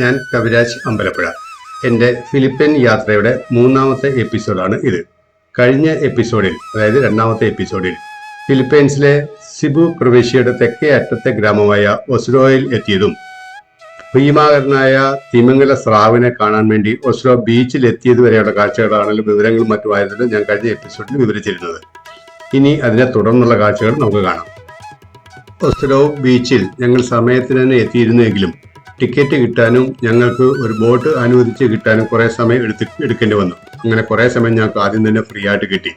ഞാൻ കവിരാജ് അമ്പലപ്പുഴ. എന്റെ ഫിലിപ്പൈൻ യാത്രയുടെ മൂന്നാമത്തെ എപ്പിസോഡാണ് ഇത്. കഴിഞ്ഞ എപ്പിസോഡിൽ അതായത് രണ്ടാമത്തെ എപ്പിസോഡിൽ ഫിലിപ്പൈൻസിലെ സിബു പ്രവിശ്യയുടെ തെക്കേ അറ്റത്തെ ഗ്രാമമായ ഒസ്ലോയിൽ എത്തിയതും ഭീമാകരനായ തിമംഗല സ്രാവിനെ കാണാൻ വേണ്ടി ഒസ്ലോ ബീച്ചിൽ എത്തിയത് വരെയുള്ള കാഴ്ചകളാണെങ്കിലും വിവരങ്ങളും മറ്റുമായിരുന്നു ഞാൻ കഴിഞ്ഞ എപ്പിസോഡിൽ വിവരിച്ചിരുന്നത്. ഇനി അതിനെ തുടർന്നുള്ള കാഴ്ചകൾ നമുക്ക് കാണാം. ഒസ്ലോ ബീച്ചിൽ ഞങ്ങൾ സമയത്തിന് തന്നെ എത്തിയിരുന്നുവെങ്കിലും ടിക്കറ്റ് കിട്ടാനും ഞങ്ങൾക്ക് ഒരു ബോട്ട് അനുവദിച്ച് കിട്ടാനും കുറേ സമയം എടുത്ത് എടുക്കേണ്ടി വന്നു. അങ്ങനെ കുറേ സമയം ഞങ്ങൾക്ക് ആദ്യം തന്നെ ഫ്രീ ആയിട്ട് കിട്ടി.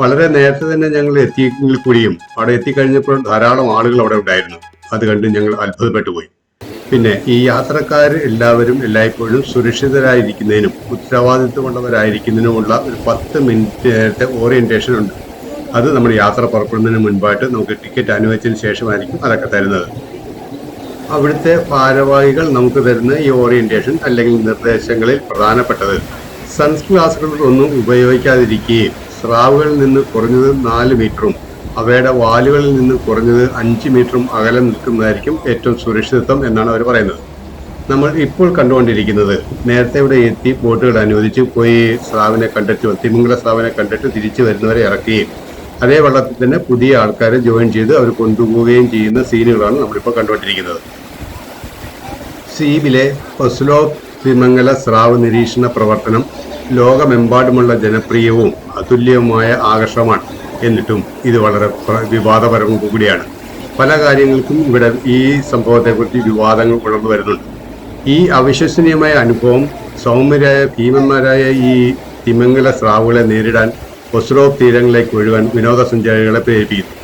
വളരെ നേരത്തെ തന്നെ ഞങ്ങൾ എത്തിയെങ്കിൽ കൂടിയും അവിടെ എത്തിക്കഴിഞ്ഞപ്പോൾ ധാരാളം ആളുകൾ അവിടെ ഉണ്ടായിരുന്നു. അത് കണ്ട് ഞങ്ങൾ അത്ഭുതപ്പെട്ടു പോയി. പിന്നെ ഈ യാത്രക്കാർ എല്ലാവരും എല്ലായ്പ്പോഴും സുരക്ഷിതരായിരിക്കുന്നതിനും ഉത്തരവാദിത്വമുള്ളവരായിരിക്കുന്നതിനുമുള്ള ഒരു പത്ത് മിനിറ്റ് നേരത്തെ ഓറിയന്റേഷൻ ഉണ്ട്. അത് നമ്മൾ യാത്ര പുറപ്പെടുന്നതിന് മുൻപായിട്ട് നമുക്ക് ടിക്കറ്റ് അനുവദിച്ചതിന് ശേഷമായിരിക്കും അതൊക്കെ തരുന്നത്. അവിടുത്തെ ഭാരവാഹികൾ നമുക്ക് തരുന്ന ഈ ഓറിയന്റേഷൻ അല്ലെങ്കിൽ നിർദ്ദേശങ്ങളിൽ പ്രധാനപ്പെട്ടത്. സൺസ് ഒന്നും ഉപയോഗിക്കാതിരിക്കുകയും സ്രാവുകളിൽ നിന്ന് കുറഞ്ഞത് നാല് മീറ്ററും അവയുടെ വാലുകളിൽ നിന്ന് കുറഞ്ഞത് അഞ്ച് മീറ്ററും അകലം നിൽക്കുന്നതായിരിക്കും ഏറ്റവും സുരക്ഷിതത്വം എന്നാണ് അവർ പറയുന്നത്. നമ്മൾ ഇപ്പോൾ കണ്ടുകൊണ്ടിരിക്കുന്നത് നേരത്തെ ഇവിടെ എത്തി ബോട്ടുകൾ അനുവദിച്ച് പോയി സ്രാവിനെ കണ്ടിട്ട് തിമിംഗല സ്രാവിനെ കണ്ടിട്ട് തിരിച്ചു വരുന്നവരെ ഇറക്കുകയും അതേ വെള്ളത്തിൽ തന്നെ പുതിയ ആൾക്കാരെ ജോയിൻ ചെയ്ത് അവർ കൊണ്ടുപോവുകയും ചെയ്യുന്ന സീനുകളാണ് നമ്മളിപ്പോൾ കണ്ടുകൊണ്ടിരിക്കുന്നത്. സീബിലെ ഒസ്ലോ തിമംഗല സ്രാവ് നിരീക്ഷണ പ്രവർത്തനം ലോകമെമ്പാടുമുള്ള ജനപ്രിയവും അതുല്യവുമായ ആകർഷണമാണ്. എന്നിട്ടും ഇത് വളരെ വിവാദപരവും കൂടിയാണ്. പല കാര്യങ്ങൾക്കും ഇവിടെ ഈ സംഭവത്തെക്കുറിച്ച് വിവാദങ്ങൾ ഉണർന്നു വരുന്നുണ്ട്. ഈ അവിശ്വസനീയമായ അനുഭവം സൗമ്യരായ ഭീമന്മാരായ ഈ തിമംഗല സ്രാവുകളെ നേരിടാൻ ഒസ്ലോ തീരങ്ങളിലേക്ക് ഒഴുകാൻ വിനോദസഞ്ചാരികളെ പ്രേരിപ്പിക്കുന്നു.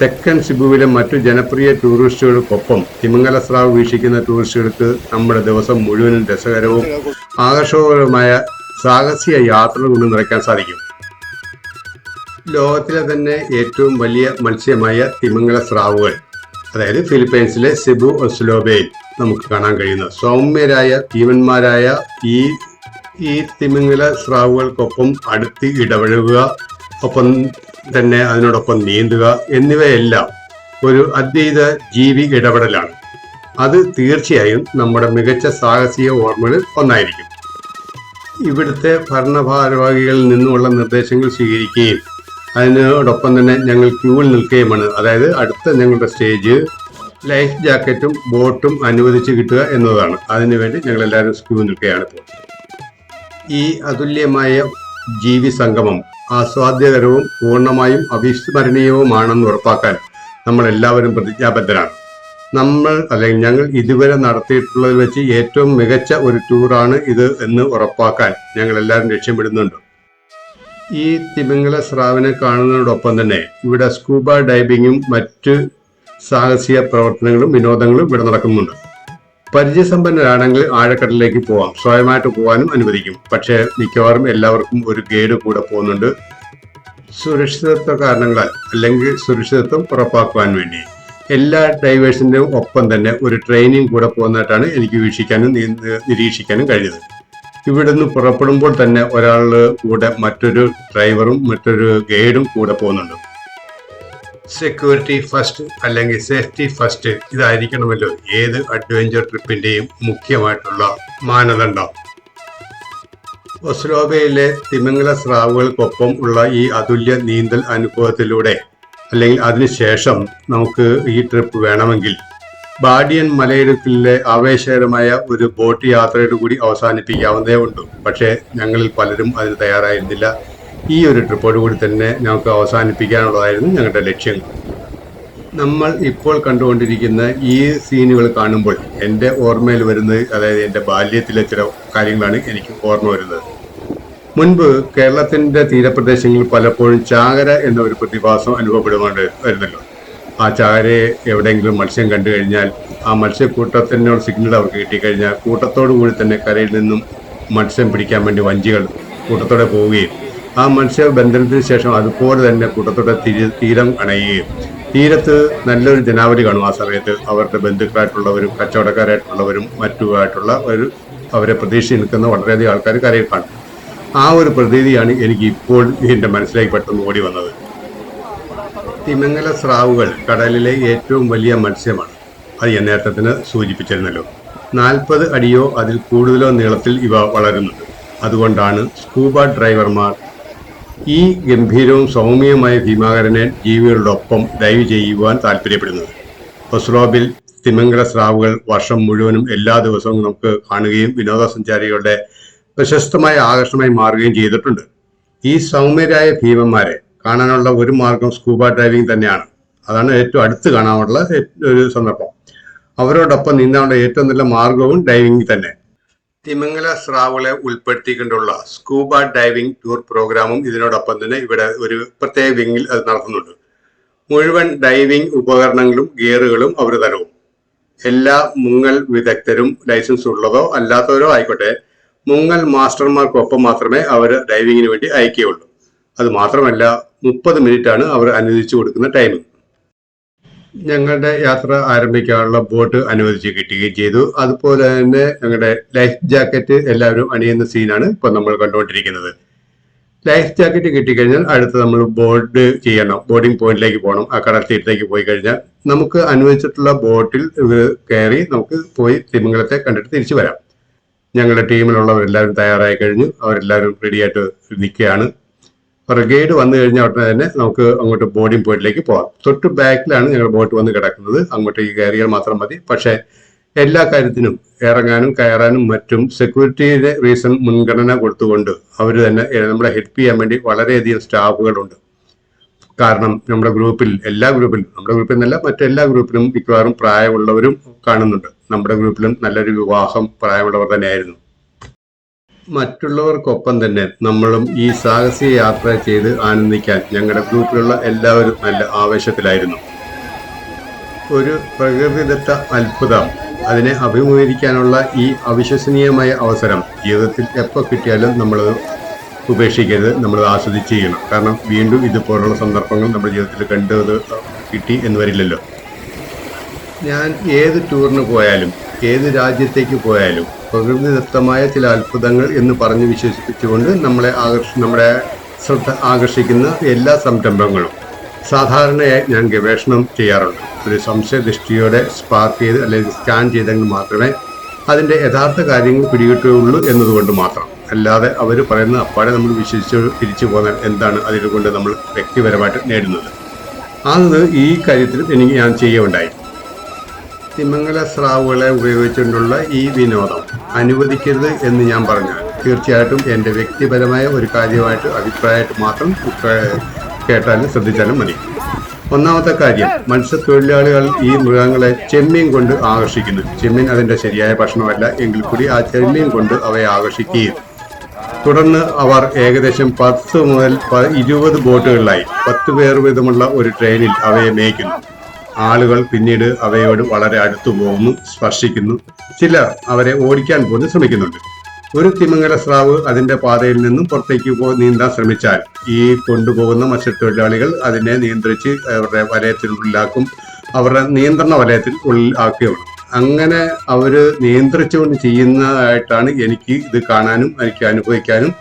തെക്കൻ സിബുവിലെ മറ്റു ജനപ്രിയ ടൂറിസ്റ്റുകൾക്കൊപ്പം തിമംഗല സ്രാവ് വീക്ഷിക്കുന്ന ടൂറിസ്റ്റുകൾക്ക് നമ്മുടെ ദിവസം മുഴുവനും രസകരവും ആകർഷകവുമായ സാഹസിക യാത്രകൾ കൊണ്ട് നിറയ്ക്കാൻ സാധിക്കും. ലോകത്തിലെ തന്നെ ഏറ്റവും വലിയ മത്സ്യമായ തിമംഗല സ്രാവുകൾ അതായത് ഫിലിപ്പൈൻസിലെ സിബു ഒസ്ലോബയിൽ നമുക്ക് കാണാൻ കഴിയുന്ന സൗമ്യരായ ഭീമന്മാരായ ഈ ഈ തിമിംഗല സ്രാവുകൾക്കൊപ്പം അടുത്ത് ഇടപഴകുക ഒപ്പം തന്നെ അതിനോടൊപ്പം നീന്തുക എന്നിവയെല്ലാം ഒരു അദ്വൈത ജീവി ഇടപെടലാണ്. അത് തീർച്ചയായും നമ്മുടെ മികച്ച സാഹസിക ഓർമ്മകളിൽ ഒന്നായിരിക്കും. ഇവിടുത്തെ ഭരണഭാരവാഹികളിൽ നിന്നുമുള്ള നിർദ്ദേശങ്ങൾ സ്വീകരിക്കുകയും അതിനോടൊപ്പം തന്നെ ഞങ്ങൾ ക്യൂവിൽ നിൽക്കുകയുമാണ്. അതായത് അടുത്ത ഞങ്ങളുടെ സ്റ്റേജ് ലൈഫ് ജാക്കറ്റും ബോട്ടും അനുവദിച്ച് കിട്ടുക എന്നതാണ്. അതിനുവേണ്ടി ഞങ്ങൾ എല്ലാവരും ക്യൂ നിൽക്കുകയാണ്. ഇപ്പോൾ ഈ അതുല്യമായ ജീവി സംഗമം ആസ്വാദ്യകരവും പൂർണമായും അവിസ്മരണീയവുമാണെന്ന് ഉറപ്പാക്കാൻ നമ്മൾ എല്ലാവരും പ്രതിജ്ഞാബദ്ധരാണ്. നമ്മൾ അല്ലെങ്കിൽ ഞങ്ങൾ ഇതുവരെ നടത്തിയിട്ടുള്ളതിൽ വെച്ച് ഏറ്റവും മികച്ച ഒരു ടൂറാണ് ഇത് എന്ന് ഉറപ്പാക്കാൻ ഞങ്ങൾ എല്ലാവരും ലക്ഷ്യമിടുന്നുണ്ട്. ഈ തിമിംഗല സ്രാവിനെ കാണുന്നതിനോടൊപ്പം തന്നെ ഇവിടെ സ്കൂബ ഡൈവിങ്ങും മറ്റ് സാഹസിക പ്രവർത്തനങ്ങളും വിനോദങ്ങളും ഇവിടെ നടക്കുന്നുണ്ട്. പരിചയസമ്പന്നരാണെങ്കിൽ ആഴക്കടലിലേക്ക് പോവാം. സ്വയമായിട്ട് പോകാനും അനുവദിക്കും. പക്ഷേ മിക്കവാറും എല്ലാവർക്കും ഒരു ഗൈഡ് കൂടെ പോകുന്നുണ്ട്. സുരക്ഷിതത്വ കാരണങ്ങളാൽ അല്ലെങ്കിൽ സുരക്ഷിതത്വം ഉറപ്പാക്കുവാൻ വേണ്ടി. എല്ലാ ഡൈവേഴ്സിന്റെയും ഒപ്പം തന്നെ ഒരു ട്രെയിനിങ് കൂടെ പോകുന്നതായിട്ടാണ് എനിക്ക് വീക്ഷിക്കാനും നിരീക്ഷിക്കാനും കഴിഞ്ഞത്. ഇവിടുന്ന് പുറപ്പെടുമ്പോൾ തന്നെ ഒരാൾ കൂടെ മറ്റൊരു ഡ്രൈവറും മറ്റൊരു ഗൈഡും കൂടെ പോകുന്നുണ്ട്. സെക്യൂരിറ്റി ഫസ്റ്റ് അല്ലെങ്കിൽ സേഫ്റ്റി ഫസ്റ്റ് ഇതായിരിക്കണമല്ലോ. ഏത് അഡ്വഞ്ചർ ട്രിപ്പിന്റെയും മുഖ്യമായിട്ടുള്ള മാനദണ്ഡം. ഒസ്ലോബയിലെ തിമംഗല സ്രാവുകൾക്കൊപ്പം ഉള്ള ഈ അതുല്യ നീന്തൽ അനുഭവത്തിലൂടെ അല്ലെങ്കിൽ അതിനുശേഷം നമുക്ക് ഈ ട്രിപ്പ് വേണമെങ്കിൽ ബാഡിയൻ മലയിടുക്കിലെ ആവേശകരമായ ഒരു ബോട്ട് യാത്രയോട് കൂടി അവസാനിപ്പിക്കാവുന്നതേ ഉള്ളൂ. പക്ഷേ ഞങ്ങളിൽ പലരും അതിന് തയ്യാറായിരുന്നില്ല. ഈ ഒരു ട്രിപ്പോട് കൂടി തന്നെ ഞങ്ങൾക്ക് അവസാനിപ്പിക്കാനുള്ളതായിരുന്നു ഞങ്ങളുടെ ലക്ഷ്യങ്ങൾ നമ്മൾ ഇപ്പോൾ കണ്ടുകൊണ്ടിരിക്കുന്ന ഈ സീനുകൾ കാണുമ്പോൾ എന്റെ ഓർമ്മയിൽ വരുന്നത് അതായത് എന്റെ ബാല്യത്തിലെ ചില കാര്യങ്ങളാണ് എനിക്ക് ഓർമ്മ വരുന്നത്. മുൻപ് കേരളത്തിന്റെ തീരപ്രദേശങ്ങളിൽ പലപ്പോഴും ചാകര എന്ന ഒരു പ്രതിഭാസം അനുഭവപ്പെടുവാണ്ട് വരുന്നല്ലോ. ആ ചാകരയെ എവിടെയെങ്കിലും മത്സ്യം കണ്ടു കഴിഞ്ഞാൽ ആ മത്സ്യക്കൂട്ടത്തിനോട് സിഗ്നൽ അവർക്ക് കിട്ടിക്കഴിഞ്ഞാൽ കൂട്ടത്തോടു കൂടി തന്നെ കരയിൽ നിന്നും മത്സ്യം പിടിക്കാൻ വേണ്ടി വഞ്ചികൾ കൂട്ടത്തോടെ പോവുകയും ആ മത്സ്യബന്ധനത്തിന് ശേഷം അതുപോലെ തന്നെ കൂട്ടത്തോടെ തീര അണയുകയും. തീരത്ത് നല്ലൊരു ജനാവലി കാണും ആ സമയത്ത് അവരുടെ ബന്ധുക്കളായിട്ടുള്ളവരും കച്ചവടക്കാരായിട്ടുള്ളവരും മറ്റുമായിട്ടുള്ള ഒരു അവരെ പ്രതീക്ഷിച്ച് നിൽക്കുന്ന വളരെയധികം ആൾക്കാർ കരയിൽ കാണും. ആ ഒരു പ്രതീതിയാണ് എനിക്ക് ഇപ്പോൾ എന്റെ മനസ്സിലേക്ക് പെട്ടെന്ന് ഓടി വന്നത്. തിമംഗല സ്രാവുകൾ കടലിലെ ഏറ്റവും വലിയ മത്സ്യമാണ്. അത് ഞാൻ നേരത്തെ സൂചിപ്പിച്ചിരുന്നല്ലോ. നാൽപ്പത് അടിയോ അതിൽ കൂടുതലോ നീളത്തിൽ ഇവ വളരുന്നുണ്ട് അതുകൊണ്ടാണ് സ്കൂബ ഡ്രൈവർമാർ ഈ ഗംഭീരവും സൗമ്യവുമായ ഭീമാകരനെ ജീവികളോടൊപ്പം ഡൈവ് ചെയ്യുവാൻ താല്പര്യപ്പെടുന്നത്. ഒസ്ലോബിൽ തിമംഗല സ്രാവുകൾ വർഷം മുഴുവനും എല്ലാ ദിവസവും നമുക്ക് കാണുകയും വിനോദസഞ്ചാരികളുടെ പ്രശസ്തമായ ആകർഷണമായി മാറുകയും ചെയ്തിട്ടുണ്ട്. ഈ സൗമ്യരായ ഭീമന്മാരെ കാണാനുള്ള ഒരു മാർഗം സ്കൂബ ഡൈവിംഗ് തന്നെയാണ്. അതാണ് ഏറ്റവും അടുത്ത് കാണാനുള്ള ഒരു സന്ദർഭം. അവരോടൊപ്പം നീന്താനുള്ള ഏറ്റവും നല്ല മാർഗവും ഡൈവിംഗ് തന്നെ. തിമംഗല സ്രാവുകളെ ഉൾപ്പെടുത്തിക്കൊണ്ടുള്ള സ്കൂബ ഡൈവിംഗ് ടൂർ പ്രോഗ്രാമും ഇതിനോടൊപ്പം തന്നെ ഇവിടെ ഒരു പ്രത്യേക വിങ്ങിൽ അത് നടത്തുന്നുണ്ട്. മുഴുവൻ ഡൈവിംഗ് ഉപകരണങ്ങളും ഗിയറുകളും അവർ തരവും എല്ലാ മുങ്ങൽ വിദഗ്ധരും ലൈസൻസ് ഉള്ളതോ അല്ലാത്തവരോ ആയിക്കോട്ടെ മുങ്ങൽ മാസ്റ്റർമാർക്കൊപ്പം മാത്രമേ അവർ ഡൈവിങ്ങിന് വേണ്ടി അയക്കുകയുള്ളൂ. അത് മാത്രമല്ല മുപ്പത് ആണ് അവർ അനുവദിച്ചു കൊടുക്കുന്ന ടൈം ഞങ്ങളുടെ യാത്ര ആരംഭിക്കാനുള്ള ബോട്ട് അനുവദിച്ച് കിട്ടുകയും ചെയ്തു. അതുപോലെ തന്നെ ഞങ്ങളുടെ ലൈഫ് ജാക്കറ്റ് എല്ലാവരും അണിയുന്ന സീനാണ് ഇപ്പൊ നമ്മൾ കണ്ടുകൊണ്ടിരിക്കുന്നത്. ലൈഫ് ജാക്കറ്റ് കിട്ടിക്കഴിഞ്ഞാൽ അടുത്ത് നമ്മൾ ബോർഡ് ചെയ്യണം. ബോർഡിംഗ് പോയിന്റിലേക്ക് പോകണം. ആ കടൽ തീരത്തേക്ക് പോയി കഴിഞ്ഞാൽ നമുക്ക് അനുവദിച്ചിട്ടുള്ള ബോട്ടിൽ കയറി നമുക്ക് പോയി തിമിംഗലത്തെ കണ്ടിട്ട് തിരിച്ചു വരാം. ഞങ്ങളുടെ ടീമിലുള്ളവരെല്ലാവരും തയ്യാറായി കഴിഞ്ഞു. അവരെല്ലാവരും റെഡിയായിട്ട് നിൽക്കുകയാണ്. ഗൈഡ് വന്നു കഴിഞ്ഞാൽ ഉടനെ തന്നെ നമുക്ക് അങ്ങോട്ട് ബോർഡിംഗ് പോയിന്റിലേക്ക് പോകാം. തൊട്ട് ബാക്കിലാണ് ഞങ്ങൾ ബോട്ട് വന്ന് കിടക്കുന്നത്. അങ്ങോട്ട് ഈ കയറിയാൽ മാത്രം മതി. പക്ഷേ എല്ലാ കാര്യത്തിനും ഇറങ്ങാനും കയറാനും മറ്റും സെക്യൂരിറ്റിയുടെ റീസൺ മുൻഗണന കൊടുത്തുകൊണ്ട് അവർ തന്നെ നമ്മളെ ഹെൽപ്പ് ചെയ്യാൻ വേണ്ടി വളരെയധികം സ്റ്റാഫുകളുണ്ട്. കാരണം നമ്മുടെ ഗ്രൂപ്പിൽ എല്ലാ ഗ്രൂപ്പിലും നമ്മുടെ ഗ്രൂപ്പിൽ നിന്നല്ല മറ്റെല്ലാ ഗ്രൂപ്പിലും മിക്കവാറും പ്രായമുള്ളവരും കാണുന്നുണ്ട്. നമ്മുടെ ഗ്രൂപ്പിലും നല്ലൊരു വിവാഹം പ്രായമുള്ളവർ തന്നെയായിരുന്നു. മറ്റുള്ളവർക്കൊപ്പം തന്നെ നമ്മളും ഈ സാഹസിക യാത്ര ചെയ്ത് ആനന്ദിക്കാൻ ഞങ്ങളുടെ ഗ്രൂപ്പിലുള്ള എല്ലാവരും നല്ല ആവേശത്തിലായിരുന്നു. ഒരു പ്രകൃതിദത്ത അത്ഭുതം. അതിനെ അഭിമുഖീകരിക്കാനുള്ള ഈ അവിശ്വസനീയമായ അവസരം ജീവിതത്തിൽ എപ്പോൾ കിട്ടിയാലും നമ്മൾ ഉപേക്ഷിക്കരുത് നമ്മൾ ആസ്വദിച്ച് ചെയ്യണം. കാരണം വീണ്ടും ഇതുപോലുള്ള സന്ദർഭങ്ങൾ നമ്മുടെ ജീവിതത്തിൽ കണ്ടത് കിട്ടി എന്ന് വരില്ലല്ലോ. ഞാൻ ഏത് ടൂറിന് പോയാലും ഏത് രാജ്യത്തേക്ക് പോയാലും പ്രകൃതിദത്തമായ ചില അത്ഭുതങ്ങൾ എന്ന് പറഞ്ഞ് വിശ്വസിപ്പിച്ചുകൊണ്ട് നമ്മളെ ആകർഷ നമ്മുടെ ശ്രദ്ധ ആകർഷിക്കുന്ന എല്ലാ സംരംഭങ്ങളും സാധാരണയായി ഞാൻ ഗവേഷണം ചെയ്യാറുണ്ട്. ഒരു സംശയദൃഷ്ടിയോടെ സ്പാർക്ക് ചെയ്ത് അല്ലെങ്കിൽ സ്കാൻ ചെയ്തെങ്കിൽ മാത്രമേ അതിന്റെ യഥാർത്ഥ കാര്യങ്ങൾ പിടികിട്ടുകയുള്ളൂ എന്നതുകൊണ്ട് മാത്രം. അല്ലാതെ അവർ പറയുന്നത് അപ്പാടെ നമ്മൾ വിശ്വസിച്ച് തിരിച്ചു പോന്നാൽ എന്താണ് അതിനുകൊണ്ട് നമ്മൾ വ്യക്തിപരമായിട്ട് നേടുന്നത്? അത് ഈ കാര്യത്തിൽ എനിക്ക് ഞാൻ ചെയ്യുകയുണ്ടായി തിമംഗല സ്രാവുകളെ ഉപയോഗിച്ചുകൊണ്ടുള്ള ഈ വിനോദം അനുവദിക്കരുത് എന്ന് ഞാൻ പറഞ്ഞാൽ തീർച്ചയായിട്ടും എന്റെ വ്യക്തിപരമായ ഒരു കാര്യമായിട്ട് അഭിപ്രായമായിട്ട് മാത്രം കേട്ടാലും ശ്രദ്ധിച്ചാലും മതി. ഒന്നാമത്തെ കാര്യം മത്സ്യത്തൊഴിലാളികൾ ഈ മൃഗങ്ങളെ ചെമ്മീൻ കൊണ്ട് ആകർഷിക്കുന്നു. ചെമ്മീൻ അതിന്റെ ശരിയായ ഭക്ഷണമല്ല എങ്കിൽ കൂടി ആ ചെമ്മീൻ കൊണ്ട് അവയെ ആകർഷിക്കുകയും. തുടർന്ന് അവർ ഏകദേശം പത്ത് മുതൽ ഇരുപത് ബോട്ടുകളിലായി. പത്ത് പേർ വീതമുള്ള ഒരു ട്രെയിനിൽ അവയെ മേയ്ക്കുന്നു. ആളുകൾ പിന്നീട് അവയോട് വളരെ അടുത്തു പോകുന്നു സ്പർശിക്കുന്നു. ചിലർ അവരെ ഓടിക്കാൻ പോലും ശ്രമിക്കുന്നുണ്ട്. ഒരു തിമംഗല സ്രാവ് അതിന്റെ പാതയിൽ നിന്നും പുറത്തേക്ക് നീന്താൻ ശ്രമിച്ചാൽ ഈ കൊണ്ടുപോകുന്ന മത്സ്യത്തൊഴിലാളികൾ അതിനെ നിയന്ത്രിച്ച് അവരുടെ വലയത്തിനുള്ളിലാക്കും അവരുടെ നിയന്ത്രണ വലയത്തിൽ ഉള്ളിൽ ആക്കുകയുള്ളൂ അങ്ങനെ അവർ നിയന്ത്രിച്ചുകൊണ്ട് ചെയ്യുന്നതായിട്ടാണ് എനിക്ക് ഇത് കാണാനും എനിക്ക് അനുഭവിക്കാനും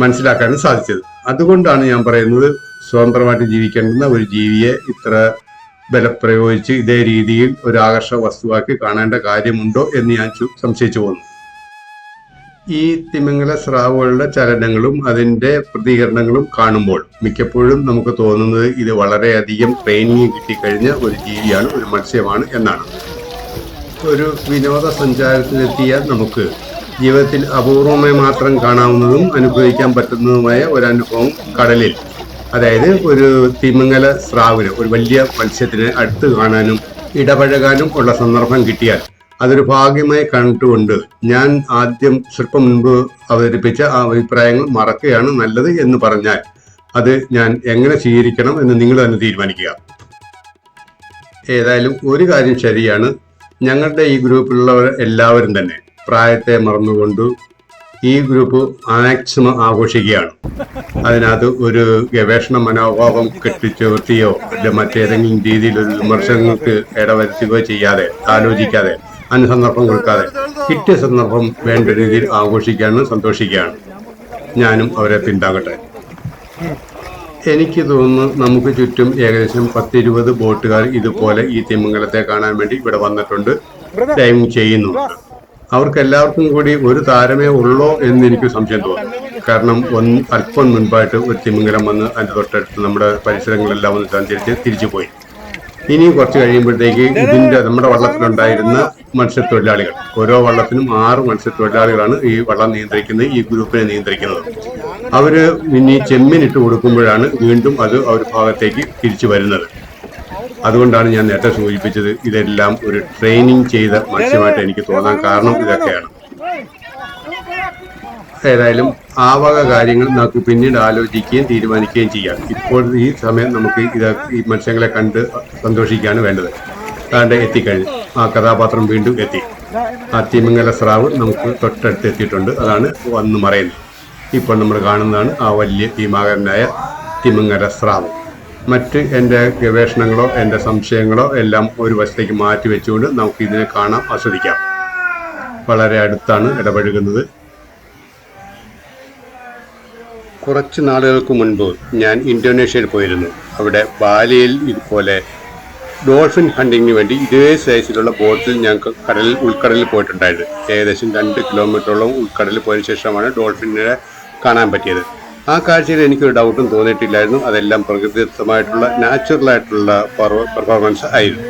മനസ്സിലാക്കാനും സാധിച്ചത്. അതുകൊണ്ടാണ് ഞാൻ പറയുന്നത് സ്വതന്ത്രമായിട്ട് ജീവിക്കേണ്ടുന്ന ഒരു ജീവിയെ ഇത്ര ബലപ്രയോഗിച്ച് ഇതേ രീതിയിൽ ഒരു ആകർഷക വസ്തുവാക്കി കാണേണ്ട കാര്യമുണ്ടോ എന്ന് ഞാൻ സംശയിച്ചു പോന്നു ഈ തിമിംഗല സ്രാവുകളുടെ ചലനങ്ങളും അതിന്റെ പ്രതികരണങ്ങളും കാണുമ്പോൾ മിക്കപ്പോഴും നമുക്ക് തോന്നുന്നത് ഇത് വളരെയധികം ട്രെയിനിങ് കിട്ടിക്കഴിഞ്ഞ ഒരു ജീവിയാണ് ഒരു മത്സ്യമാണ് എന്നാണ്. ഒരു വിനോദസഞ്ചാരത്തിലെത്തിയ നമുക്ക് ജീവിതത്തിൽ അപൂർവമായി മാത്രം കാണാവുന്നതും അനുഭവിക്കാൻ പറ്റുന്നതുമായ ഒരു അനുഭവം കടലിൽ അതായത് ഒരു തിമിംഗല സ്രാവിന് ഒരു വലിയ മത്സ്യത്തിന് അടുത്ത് കാണാനും ഇടപഴകാനും ഉള്ള സന്ദർഭം കിട്ടിയാൽ അതൊരു ഭാഗ്യമായി കണ്ടുകൊണ്ട് ഞാൻ ആദ്യം സ്വല്പം മുൻപ് അവതരിപ്പിച്ച ആ അഭിപ്രായങ്ങൾ മറക്കുകയാണ് നല്ലത് എന്ന് പറഞ്ഞാൽ അത് ഞാൻ എങ്ങനെ സ്വീകരിക്കണം എന്ന് നിങ്ങൾ തന്നെ തീരുമാനിക്കുക. ഏതായാലും ഒരു കാര്യം ശരിയാണ്. ഞങ്ങളുടെ ഈ ഗ്രൂപ്പിലുള്ളവർ എല്ലാവരും തന്നെ പ്രായത്തെ മറന്നുകൊണ്ട് ഈ ഗ്രൂപ്പ് മാക്സിമം ആഘോഷിക്കുകയാണ്. അതിനകത്ത് ഒരു ഗവേഷണ മനോഭാവം കെട്ടിച്ചുവർത്തിയോ മറ്റേതെങ്കിലും രീതിയിൽ ഒരു വിമർശനങ്ങൾക്ക് ഇടവരുത്തുകയോ ചെയ്യാതെ ആലോചിക്കാതെ അനുസന്ദർഭം കൊടുക്കാതെ കിട്ടിയ സന്ദർഭം വേണ്ട രീതിയിൽ ആഘോഷിക്കാനും സന്തോഷിക്കുകയാണ്. ഞാനും അവരെ പിന്താകട്ടെ എനിക്ക് തോന്നുന്നു നമുക്ക് ചുറ്റും ഏകദേശം പത്തിരുപത് ബോട്ടുകാർ ഇതുപോലെ ഈ തിമംഗലത്തെ കാണാൻ വേണ്ടി ഇവിടെ വന്നിട്ടുണ്ട്. ഡൈവിങ് ചെയ്യുന്നുണ്ട് അവർക്ക് എല്ലാവർക്കും കൂടി ഒരു താരമേ ഉള്ളോ എന്ന് എനിക്ക് സംശയം തോന്നുന്നു. കാരണം ഒന്ന് അല്പം മുൻപായിട്ട് ഒരു തിമിംഗലം വന്ന് അതിന്റെ തൊട്ടടുത്ത് നമ്മുടെ പരിസരങ്ങളെല്ലാം ഒന്ന് സഞ്ചരിച്ച് തിരിച്ചു പോയി. ഇനിയും കുറച്ച് കഴിയുമ്പോഴത്തേക്ക് ഇതിന്റെ നമ്മുടെ വള്ളത്തിലുണ്ടായിരുന്ന മത്സ്യത്തൊഴിലാളികൾ ഓരോ വള്ളത്തിനും ആറ് മത്സ്യത്തൊഴിലാളികളാണ് ഈ വള്ളം നിയന്ത്രിക്കുന്നത് ഈ ഗ്രൂപ്പിനെ നിയന്ത്രിക്കുന്നത്. അവർ ഇനി ചെമ്മീൻ ഇട്ട് കൊടുക്കുമ്പോഴാണ് വീണ്ടും അത് ഒരു ഭാഗത്തേക്ക് തിരിച്ചു വരുന്നത്. അതുകൊണ്ടാണ് ഞാൻ നേരത്തെ സൂചിപ്പിച്ചത് ഇതെല്ലാം ഒരു ട്രെയിനിങ് ചെയ്ത മത്സ്യമായിട്ട് എനിക്ക് തോന്നാൻ കാരണം ഇതൊക്കെയാണ്. ഏതായാലും ആ വക കാര്യങ്ങൾ നമുക്ക് പിന്നീട് ആലോചിക്കുകയും തീരുമാനിക്കുകയും ചെയ്യാം. ഇപ്പോൾ ഈ സമയം നമുക്ക് ഇത് ഈ മത്സ്യങ്ങളെ കണ്ട് സന്തോഷിക്കുകയാണ് വേണ്ടത്. താണ്ട് എത്തിക്കഴിഞ്ഞു. ആ കഥാപാത്രം വീണ്ടും എത്തി. ആ തിമിംഗല സ്രാവ് നമുക്ക് തൊട്ടടുത്ത് എത്തിയിട്ടുണ്ട്. അതാണ് വന്ന് മറയുന്നത്. ഇപ്പോൾ നമ്മൾ കാണുന്നതാണ് ആ വലിയ ഭീമാകരനായ തിമിംഗല സ്രാവ്. മറ്റ് എന്റെ ഗവേഷണങ്ങളോ എന്റെ സംശയങ്ങളോ എല്ലാം ഒരു വശത്തേക്ക് മാറ്റി വെച്ചുകൊണ്ട് നമുക്ക് ഇതിനെ കാണാം ആസ്വദിക്കാം. വളരെ അടുത്താണ് ഇടപഴകുന്നത്. കുറച്ച് നാളുകൾക്ക് മുൻപ് ഞാൻ ഇന്തോനേഷ്യയിൽ പോയിരുന്നു. അവിടെ ബാലിയിൽ ഇതുപോലെ ഡോൾഫിൻ ഹണ്ടിങ്ങിന് വേണ്ടി ഇതേ സൈസിലുള്ള ബോട്ടിൽ ഞാൻ കടലിൽ ഉൾക്കടലിൽ പോയിട്ടുണ്ടായിരുന്നു. ഏകദേശം രണ്ട് കിലോമീറ്ററോളം ഉൾക്കടലിൽ പോയതിനു ശേഷമാണ് ഡോൾഫിനെ കാണാൻ പറ്റിയത്. ആ കാഴ്ചയിൽ എനിക്കൊരു ഡൗട്ടും തോന്നിയിട്ടില്ലായിരുന്നു. അതെല്ലാം പ്രകൃതിദത്തമായിട്ടുള്ള നാച്ചുറൽ ആയിട്ടുള്ള പെർഫോമൻസ് ആയിരുന്നു.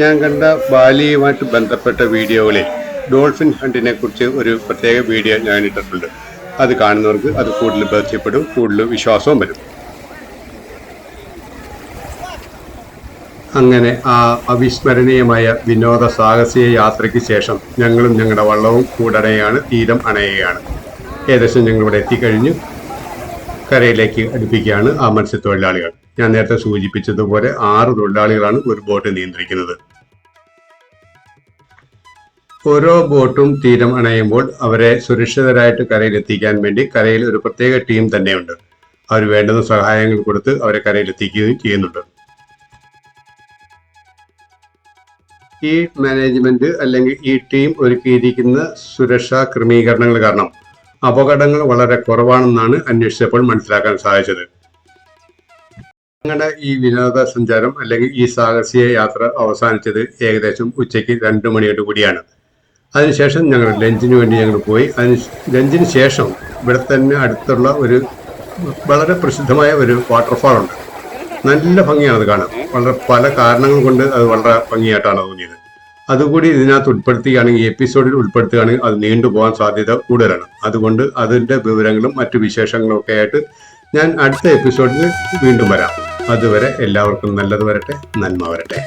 ഞാൻ കണ്ട ബാലിയുമായിട്ട് ബന്ധപ്പെട്ട വീഡിയോകളിൽ ഡോൾഫിൻ ഹണ്ടിനെ കുറിച്ച് ഒരു പ്രത്യേക വീഡിയോ ഞാൻ ഇട്ടിട്ടുണ്ട്. അത് കാണുന്നവർക്ക് അത് കൂടുതൽ ബോധ്യപ്പെടും കൂടുതൽ വിശ്വാസവും വരും. അങ്ങനെ ആ അവിസ്മരണീയമായ വിനോദ സാഹസിക യാത്രയ്ക്ക് ശേഷം ഞങ്ങളും ഞങ്ങളുടെ വള്ളവും കൂടണയാണ് തീരം അണയുകയാണ്. ഏകദേശം ഞങ്ങൾ ഇവിടെ എത്തിക്കഴിഞ്ഞു. കരയിലേക്ക് അടുപ്പിക്കുകയാണ് ആ മത്സ്യത്തൊഴിലാളികൾ. ഞാൻ നേരത്തെ സൂചിപ്പിച്ചതുപോലെ ആറ് തൊഴിലാളികളാണ് ഒരു ബോട്ട് നിയന്ത്രിക്കുന്നത്. ഓരോ ബോട്ടും തീരം അണയുമ്പോൾ അവരെ സുരക്ഷിതരായിട്ട് കരയിലെത്തിക്കാൻ വേണ്ടി കരയിൽ ഒരു പ്രത്യേക ടീം തന്നെയുണ്ട്. അവർ വേണ്ടുന്ന സഹായങ്ങൾ കൊടുത്ത് അവരെ കരയിലെത്തിക്കുകയും ചെയ്യുന്നുണ്ട്. ഈ മാനേജ്മെന്റ് അല്ലെങ്കിൽ ഈ ടീം ഒരുക്കിയിരിക്കുന്ന സുരക്ഷാ ക്രമീകരണങ്ങൾ കാരണം അപകടങ്ങൾ വളരെ കുറവാണെന്നാണ് അന്വേഷിച്ചപ്പോൾ മനസ്സിലാക്കാൻ സാധിച്ചത്. അങ്ങനെ ഈ വിനോദസഞ്ചാരം അല്ലെങ്കിൽ ഈ സാഹസിക യാത്ര അവസാനിച്ചത് ഏകദേശം ഉച്ചയ്ക്ക് രണ്ട് മണിയോട് കൂടിയാണ്. അതിനുശേഷം ഞങ്ങൾ ലഞ്ചിന് വേണ്ടി ഞങ്ങൾ പോയി. അതിന് ലഞ്ചിന് ശേഷം ഇവിടെ തന്നെ അടുത്തുള്ള ഒരു വളരെ പ്രസിദ്ധമായ ഒരു വാട്ടർഫാൾ ഉണ്ട് നല്ല ഭംഗിയാണ് അത് വളരെ പല കാരണങ്ങൾ കൊണ്ട് അത് വളരെ ഭംഗിയായിട്ടാണ് തോന്നിയത്. അതുകൂടി ഇതിനകത്ത് ഉൾപ്പെടുത്തുകയാണെങ്കിൽ എപ്പിസോഡിൽ ഉൾപ്പെടുത്തുകയാണെങ്കിൽ അത് നീണ്ടുപോകാൻ സാധ്യത കൂടുതലാണ്. അതുകൊണ്ട് അതിന്റെ വിവരങ്ങളും മറ്റു വിശേഷങ്ങളും ഒക്കെ ആയിട്ട് ഞാൻ അടുത്ത എപ്പിസോഡിൽ വീണ്ടും വരാം. അതുവരെ എല്ലാവർക്കും നല്ലത് വരട്ടെ നന്മ വരട്ടെ.